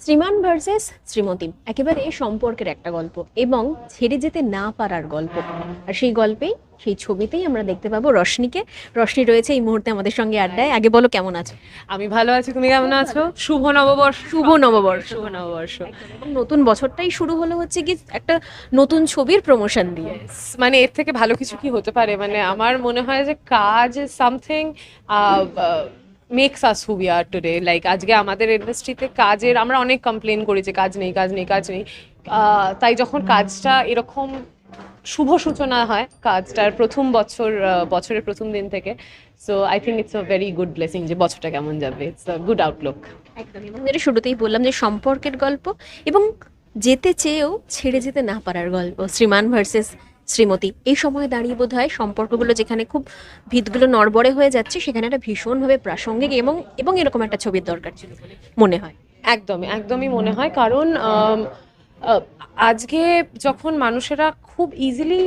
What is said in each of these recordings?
শ্রীমান versus Shrimati একেবারে সম্পর্কের একটা গল্প এবং ছেড়ে যেতে না পারার গল্প। আর সেই গল্পেই সেই ছবিতেই আমরা দেখতে পাবো রশ্মিকে। রশ্মি রয়েছে এই মুহূর্তে আমাদের সঙ্গে আড্ডায়। আগে বলো কেমন আছো? আমি ভালো আছি তুমি কেমন আছো? শুভ নববর্ষ। শুভ নববর্ষ। শুভ নববর্ষ। নতুন বছরটাই শুরু হলো হচ্ছে কি একটা নতুন ছবির প্রমোশন দিয়ে। মানে এর থেকে ভালো কিছু কি হতে পারে? মানে আমার মনে হয় যে কাজ something makes us who are today like আজকে আমাদের ইন্ডাস্ট্রিতে কাজের, আমরা অনেক কমপ্লেন করি যে কাজ নেই কাজ নেই কাজ নেই। তাই যখন কাজটা এরকম শুভ সূচনা হয়, কাজটার প্রথম বছর বছরের প্রথম দিন থেকে so I think it's a very good blessing যে বছরটা কেমন যাবে। ইটস আ গুড আউটলুক একদম, এবং যেটা শুরুতেই বললাম যে সম্পর্কের গল্প, এবং যেতে চেয়েও ছেড়ে যেতে না পারার গল্প। শ্রীমান ভার্সেস শ্রীমতী। এই সময়ে দাঁড়িয়ে বোধ হয় সম্পর্কগুলো যেখানে খুব ভিতগুলো নড়বড়ে হয়ে যাচ্ছে, সেখানে একটা ভীষণভাবে প্রাসঙ্গিক এবং এবং এরকম একটা ছবির দরকার ছিল মনে হয়। একদমই একদমই মনে হয়। কারণ আজকে যখন মানুষেরা খুব ইজিলি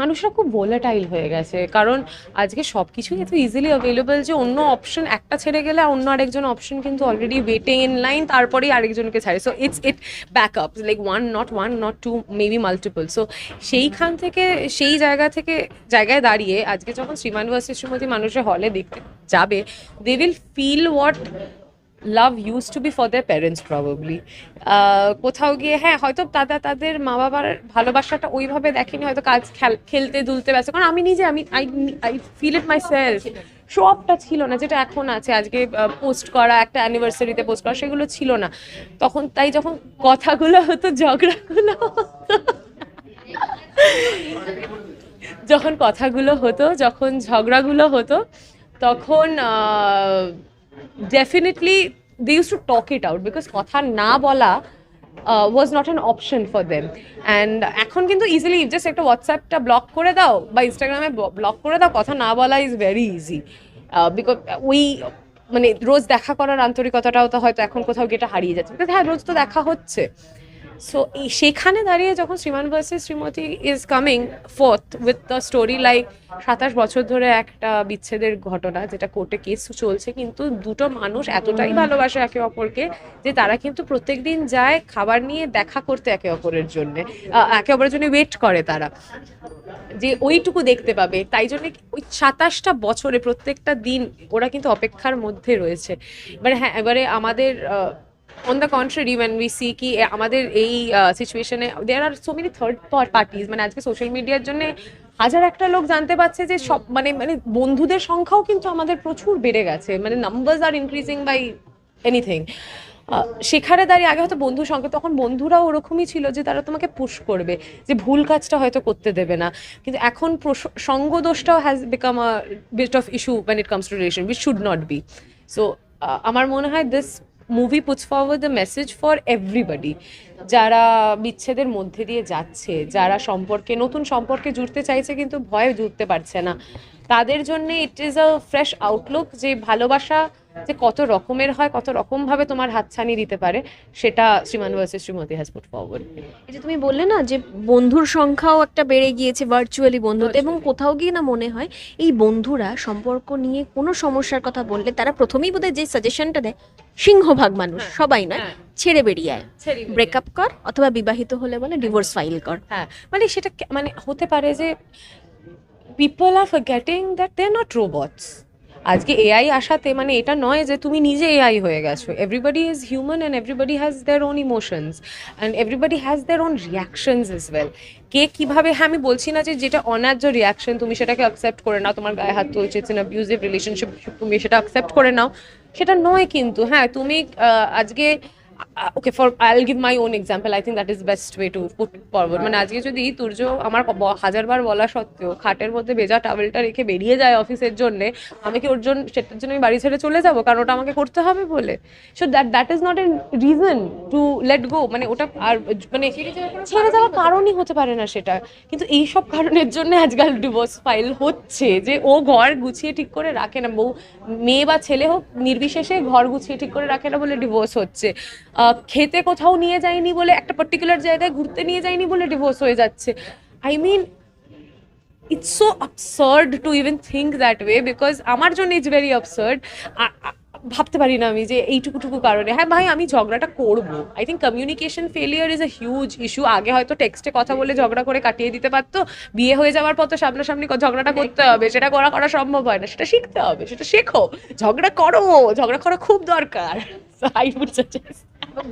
মানুষরা খুব ভোলাটাইল হয়ে গেছে। কারণ আজকে সব কিছুই এত ইজিলি অ্যাভেলেবল যে অন্য অপশন একটা ছেড়ে গেলে অন্য আরেকজন অপশন কিন্তু অলরেডি ওয়েটিং ইন লাইন তারপরেই আরেকজনকে ছাড়ে। So it's it back up like one not one not two maybe multiple so সেইখান থেকে, সেই জায়গা থেকে, জায়গায় দাঁড়িয়ে আজকে যখন শ্রীমান ভার্সেস শ্রীমতী মানুষের হলে দেখতে যাবে they will feel what love use to be for their parents probably কোথাও গিয়ে হ্যাঁ হয়তো দাদা, তাদের মা বাবার ভালোবাসাটা ওইভাবে দেখেনি, হয়তো কাজ খেল- খেলতে, দুলতে ব্যস্ত। কারণ আমি নিজে, আমি I I feel it myself শপটা ছিল না, যেটা এখন আছে। আজকে পোস্ট করা, একটা অ্যানিভার্সারিতে পোস্ট করা, সেগুলো ছিল না। তখন, তাই যখন কথাগুলো হতো, ঝগড়াগুলো যখন কথাগুলো হতো, যখন ঝগড়াগুলো হতো, তখন definitely they use to talk it out because কথা না বলা was not an option for them and এখন কিন্তু ইজিলি জাস্ট একটা হোয়াটসঅ্যাপটা ব্লক করে দাও বা ইনস্টাগ্রামে ব্লক করে দাও, কথা না বলা ইজ ভেরি ইজি বিকজ ওই মানে রোজ দেখা করার আন্তরিকতাটাও তো হয়তো এখন কোথাও গিয়ে হারিয়ে যাচ্ছে। বিকজ হ্যাঁ রোজ তো দেখা হচ্ছে। সো এই সেখানে দাঁড়িয়ে যখন Shriman versus Shrimati is coming fourth with the story like সাতাশ বছর ধরে একটা বিচ্ছেদের ঘটনা যেটা কোর্টে কেস চলছে কিন্তু দুটো মানুষ এতটাই ভালোবাসে একে অপরকে যে তারা কিন্তু প্রত্যেক দিন যায় খাবার নিয়ে দেখা করতে একে অপরের জন্য একে অপরের জন্য ওয়েট করে তারা। যে ওইটুকু দেখতে পাবে তাই জন্য ওই সাতাশটা বছরে প্রত্যেকটা দিন ওরা কিন্তু অপেক্ষার মধ্যে রয়েছে। এবারে হ্যাঁ এবারে আমাদের on the contrary when we see কি আমাদের এই সিচুয়েশনে there are so many third parties মানে আজকে সোশ্যাল মিডিয়ার জন্য হাজার একটা লোক জানতে পারছে যে সব মানে মানে বন্ধুদের সংখ্যাও কিন্তু আমাদের প্রচুর বেড়ে গেছে। মানে numbers are increasing by anything সেখানে দাঁড়িয়ে আগে হয়তো বন্ধু সঙ্গে তখন বন্ধুরাও ওরকমই ছিল যে তারা তোমাকে পুশ করবে, যে ভুল কাজটা হয়তো করতে দেবে না। কিন্তু এখন সঙ্গ দোষটাও has become a bit of issue when it comes to relation which should not be so আমার মনে হয় this movie puts forward the message for everybody যারা বিচ্ছেদের মধ্যে দিয়ে যাচ্ছে যারা সম্পর্কে নতুন সম্পর্কে জুড়তে চাইছে কিন্তু ভয়ে জুড়তে পারছে না। তাদের জন্য it is a fresh outlook যে ভালোবাসা যে কত রকমের হয় কত রকমভাবে তোমার হাতছানি দিতে পারে সেটা Shriman versus Shrimati has put forward এই যে তুমি বললে না যে বন্ধুর সংখ্যাও একটা বেড়ে গিয়েছে ভার্চুয়ালি বন্ধুত্ব এবং কোথাও গিয়ে না মনে হয় এই বন্ধুরা সম্পর্ক নিয়ে কোনো সমস্যার কথা বললে তারা প্রথমেই বোধহয় যে সাজেশনটা দেয় সিংহভাগ মানুষ সবাই না হ্যাঁ। ছেড়ে বেরিয়ে আয়। ব্রেকআপ কর অথবা বিবাহিত হলে বলে ডিভোর্স ফাইল কর। হ্যাঁ মানে সেটা মানে হতে পারে যে people are forgetting that they not robots আজকে এআই আসাতে মানে এটা নয় যে তুমি নিজে এআই হয়ে গেছো। Everybody is human and everybody has their own emotions and everybody has their own reactions is well কে কীভাবে হ্যাঁ আমি বলছি না যে যেটা অন্যায্য রিয়াকশন তুমি সেটাকে অ্যাকসেপ্ট করে নাও। তোমার গায়ে হাত তুলছে ইটস অ্যাবিউজিভ রিলেশনশিপ তুমি সেটা অ্যাকসেপ্ট করে নাও। সেটা নয় কিন্তু হ্যাঁ তুমি আজকে okay for I will give my own example I think that is best way to put forward মানে আজকে যদি তুর্য আমার হাজারবার বলা সত্ত্বেও খাটের মধ্যে ভেজা টাওয়েলটা রেখে বেরিয়ে যায় অফিসের জন্য আমি কি ওর জন্য সেটার জন্য আমি বাড়ি ছেড়ে চলে যাব? কারণ ওটা আমাকে করতে হবে বলে। So that that is not an reason to let go মানে ওটা আর মানে ছেড়ে যাওয়ার কারণই হতে পারে না। সেটা। কিন্তু এই সব কারণের জন্য আজকাল ডিভোর্স ফাইল হচ্ছে যে ও ঘর গুছিয়ে ঠিক করে রাখে না। বউ মেয়ে বা ছেলে হোক নির্বিশেষে ঘর গুছিয়ে ঠিক করে রাখে না বলে ডিভোর্স হচ্ছে। খেতে কোথাও নিয়ে যায়নি বলে একটা পার্টিকুলার জায়গায় ঘুরতে নিয়ে যায়নি বলে ডিভোর্স হয়ে যাচ্ছে। I mean it's so absurd to even think that way because আমার জন্য ইটস ভেরি absurd. ভাবতে পারি না আমি যে এইটুকুটুকু কারণে। হ্যাঁ ভাই আমি ঝগড়াটা করব। I think communication failure is a huge issue আগে হয়তো টেক্সটে কথা বলে ঝগড়া করে কাটিয়ে দিতে পারতো। বিয়ে হয়ে যাওয়ার পর তো সামনাসামনি ঝগড়াটা করতে হবে। সেটা করা করা সম্ভব হয় না। সেটা শিখতে হবে সেটা শেখো। ঝগড়া করো। ঝগড়া করা খুব দরকার। আই উড সাজেস্ট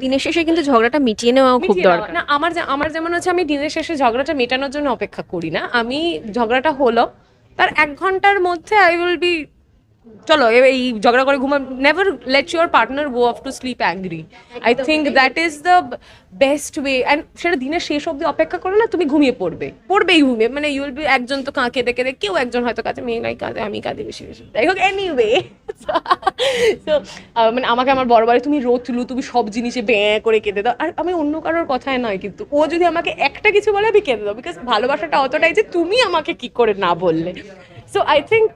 দিনের শেষে কিন্তু ঝগড়াটা মিটিয়ে নেওয়া খুব দরকার। না আমার আমার যেমন হচ্ছে আমি দিনের শেষে ঝগড়াটা মেটানোর জন্য অপেক্ষা করি না। আমি ঝগড়াটা হলো তার এক ঘণ্টার মধ্যে আই উইল বি চলো এই ঝগড়া করে ঘুমা never let your partner go off to sleep angry I think that is the best way and সেটা দিনের শেষ অবধি অপেক্ষা করো না, তুমি ঘুমিয়ে পড়বে। পড়বেই ঘুমিয়ে মানে ইউল বি একজন তো কাঁকে দেখে দেখে, কেউ একজন হয়তো কাছে মেয়ে নাই কাঁদে, আমি কাঁদে বেশি বেশি। যাই হোক এনিওয়ে তো মানে আমাকে আমার বড় বাড়ি তুমি রোতলু তুমি সব জিনিসে ব্যয় করে কেঁদে দাও। আর আমি অন্য কারোর কথায় নয় কিন্তু, ও যদি আমাকে একটা কিছু বলে, আমি কেঁদে দাও। বিকজ ভালোবাসাটা অতটাই যে তুমি আমাকে কি করে না বললে। সো আই থিঙ্ক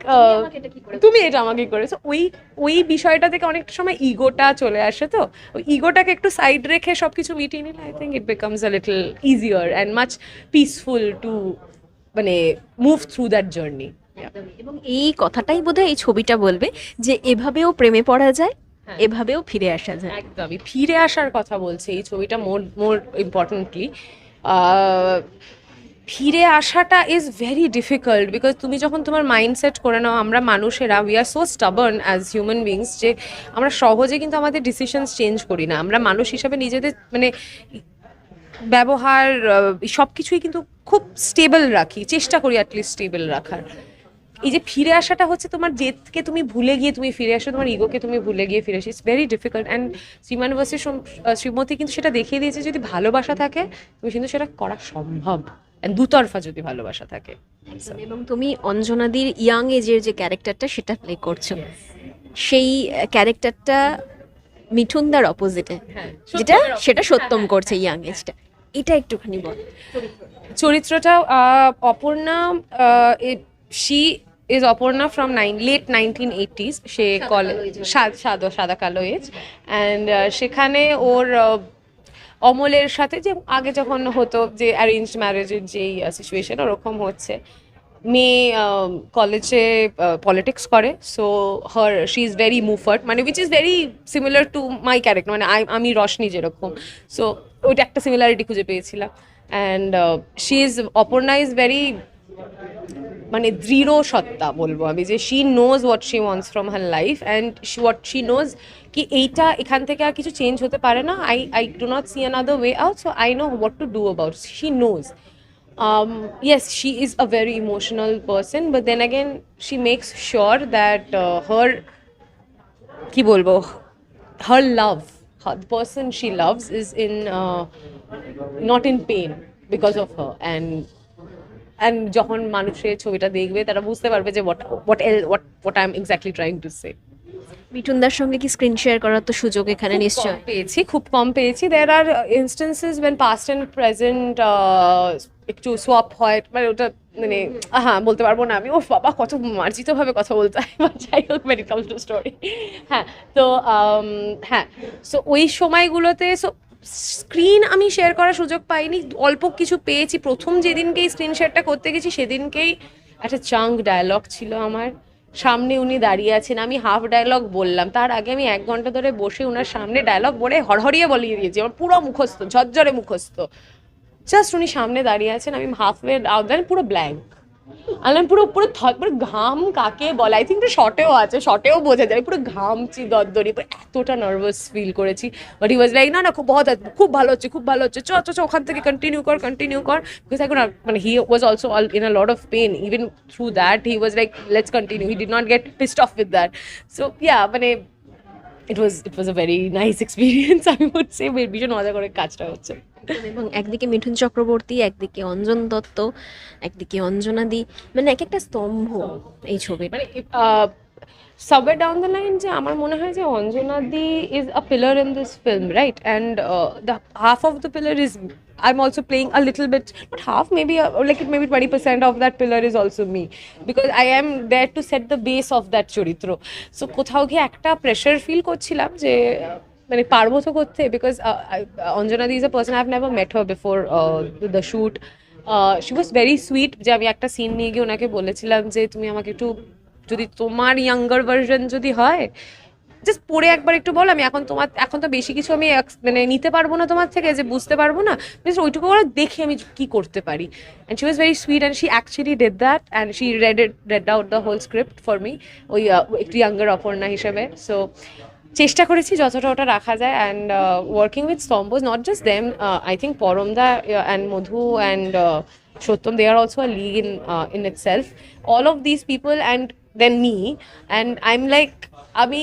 তুমি এটা আমাকে করে সো ওই ওই বিষয়টা থেকে অনেকটা সময় ইগোটা চলে আসে তো? ওই ইগোটাকে একটু সাইড রেখে সব কিছু মিটিয়ে নিলে I think it becomes a little easier and much peaceful to মানে মুভ থ্রু দ্যাট জার্নি এবং এই কথাটাই বোধহয় এই ছবিটা বলবে যে এভাবেও প্রেমে পড়া যায় হ্যাঁ। এভাবেও ফিরে আসা যায়। একদমই। ফিরে আসার কথা বলছে এই ছবিটা মোর মোর ইম্পর্টেন্টলি ফিরে আসাটা ইজ ভেরি ডিফিকাল্ট বিকজ তুমি যখন তোমার মাইন্ডসেট করে নাও, আমরা মানুষেরা we are so stubborn as human beings যে আমরা সহজে কিন্তু আমাদের ডিসিশনস চেঞ্জ করি না। আমরা মানুষ হিসাবে নিজেদের মানে ব্যবহার সব কিছুই কিন্তু খুব স্টেবল রাখি, চেষ্টা করি অ্যাটলিস্ট স্টেবল রাখার। এই যে ফিরে আসাটা হচ্ছে তোমার জেদকে তুমি ভুলে গিয়ে তুমি ফিরে আসো, তোমার ইগোকে তুমি ভুলে গিয়ে ফিরে আসো। It's very difficult and Shriman versus Shrimati কিন্তু সেটা দেখিয়ে দিয়েছে, যদি ভালোবাসা থাকে, তুমি কিন্তু সেটা করা সম্ভব। দুতরফা যদি ভালোবাসা থাকে। এবং তুমি অঞ্জনাদির ইয়াং এজের যে ক্যারেক্টারটা সেটা প্লে করছ। সেই ক্যারেক্টারটা মিঠুনদার অপোজিটে হ্যাঁ যেটা সেটা সত্যম করছে ইয়াং এজটা এটা একটুখানি বল। চরিত্রটা Aparna she is Aparna from nine late nineteen eighties say college সাদা সাদা কালো এজ অ্যান্ড সেখানে ওর অমলের সাথে যে আগে যখন হতো যে অ্যারেঞ্জ ম্যারেজের যেই সিচুয়েশন ওরকম হচ্ছে, মেয়ে কলেজে পলিটিক্স করে so her she is very মুফার্ট মানে which is very similar to my character মানে আমি রশনি যেরকম সো ওইটা একটা সিমিলারিটি খুঁজে পেয়েছিলাম and she is Aparna is very মানে দৃঢ় সত্তা বলবো আমি যে she knows what she wants from her life and what she knows কি এইটা এখান থেকে আর কিছু চেঞ্জ হতে পারে না I I do not see another way out so I know what to do about she knows um, yes, she is a very emotional person, but then again, she makes sure that uh, her কি বলবো her love her, the person she loves is in uh, not in pain because of her and and যখন মানুষের ছবিটা দেখবে তারা বুঝতে পারবে যে what what else what what I'm exactly trying to say. মিঠুনদার সঙ্গে কি স্ক্রিন শেয়ার করার তো সুযোগ এখানে নিশ্চয় পেয়েছি খুব কম পেয়েছি। There are instances when past and present একটু সোয়াপ হয় মানে ওটা মানে হ্যাঁ বলতে পারব না আমি। ও বাবা কত মার্জিতভাবে কথা বলতে হয়। যাই হোক কামস টু স্টোরি হ্যাঁ তো um, হ্যাঁ। সো ওই সময়গুলোতে সো স্ক্রিন আমি শেয়ার করার সুযোগ পাইনি। অল্প কিছু পেয়েছি। প্রথম যেদিনকেই স্ক্রিন শেয়ারটা করতে গেছি, সেদিনকেই একটা চাঙ্ক ডায়লগ ছিল আমার। সামনে উনি দাঁড়িয়ে আছেন। আমি হাফ ডায়লগ বললাম। তার আগে আমি এক ঘণ্টা ধরে বসে ওনার সামনে ডায়লগ বলে হড়হড়িয়ে বলিয়ে দিয়েছি। আমার পুরো মুখস্থ, ঝরঝরে মুখস্থ। জাস্ট উনি সামনে দাঁড়িয়ে আছেন। আমি হাফ ওয়ে দেন পুরো ব্ল্যাঙ্ক আমি পুরো পুরো পুরো ঘাম কাকে বলে আই থিঙ্ক শর্টেও আছে শর্টেও বোঝা যায় পুরো ঘামছি দরদরি পুরো এতটা নার্ভাস ফিল করেছি বাট হি ওয়াজ লাইক না না খুব খুব ভালো হচ্ছে খুব ভালো হচ্ছে চ চ চ ওখান থেকে কন্টিনিউ কর কন্টিনিউ কর বিকজ এখন মানে he was also all in a lot of pain even through that he was like let's continue he did not get pissed off with that so yeah মানে it was it was a very nice experience আমি ভীষণ মজা করে কাজটা হচ্ছে এবং একদিকে মিঠুন চক্রবর্তী একদিকে অঞ্জন দত্ত একদিকে অঞ্জনাদি মানে এক একটা স্তম্ভ এই মানে সাবওয়ে ডাউন দ্য লাইন যে আমার মনে হয় যে Anjana di is a pillar in this film right and the half of the pillar is I'm also playing a little bit, not half, maybe uh, like maybe 20% of that pillar is also me. Because I am there to set the base of that চরিত্র so কোথাও গিয়ে একটা pressure feel করছিলাম যে মানে পারব তো করতে because Anjana di is a person I have never met her before the shoot she was very sweet যে আমি একটা সিন নিয়ে গিয়ে ওনাকে বলেছিলাম যে তুমি আমাকে একটু যদি তোমার ইয়াঙ্গার ভার্সন যদি হয় জাস্ট পড়ে একবার একটু বলো আমি এখন তোমার এখন তো বেশি কিছু আমি মানে নিতে পারব না তোমার থেকে যে বুঝতে পারব না জাস্ট ওইটুকু করে দেখে আমি কি করতে পারি। And she was very sweet and she actually did that and she read read out the whole script for me ওই আহ, একটু ইয়াঙ্গার অপর্ণা হিসেবে। সো চেষ্টা করেছি যতটা ওটা রাখা যায় and working with স্তম্ভস not just them I think পরমদা and Madhu and Satyam they are also a league in in itself all of this people and then me and I am like আমি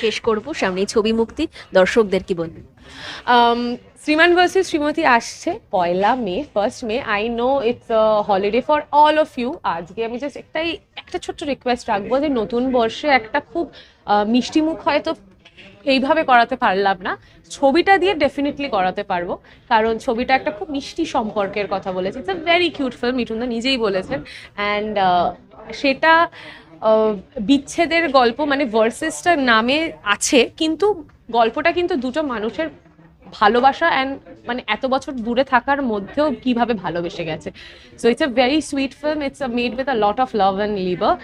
শেষ করব সামনে ছবি মুক্তি, দর্শকদের কি বলবেন? শ্রীমান versus Shrimati আসছে, পয়লা মে first May I know it's holiday for all of you আজকে আমি জাস্ট একটাই, একটা ছোট্ট রিকোয়েস্ট রাখব যে নতুন বর্ষে একটা খুব মিষ্টি মুখ হয়তো এইভাবে করাতে পারলাম না, ছবিটা দিয়ে ডেফিনেটলি করাতে পারব, কারণ ছবিটা একটা খুব মিষ্টি সম্পর্কের কথা বলেছে it's a very cute film মিঠুনদা নিজেই বলেছেন অ্যান্ড সেটা বিচ্ছেদের গল্প মানে ভার্সেসটার নামে আছে, কিন্তু গল্পটা কিন্তু দুটো মানুষের ভালোবাসা অ্যান্ড মানে এত বছর দূরে থাকার মধ্যেও কীভাবে ভালোবেসে গেছে। So it's a very sweet film it's a made with a lot of love and liver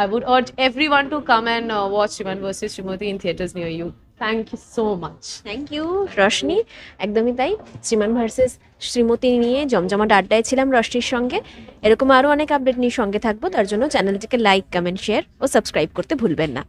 I would urge everyone to come and watch Shriman versus Shrimati in theatres near you thank you so much thank you Roshni একদমই তাই। শ্রীমান versus Shrimati নিয়ে জমজমাট আড্ডায় ছিলাম রশনির সঙ্গে। এরকম আরও অনেক আপডেট নিয়ে সঙ্গে থাকব। তার জন্য চ্যানেলটিকে লাইক কমেন্ট শেয়ার ও সাবস্ক্রাইব করতে ভুলবেন না।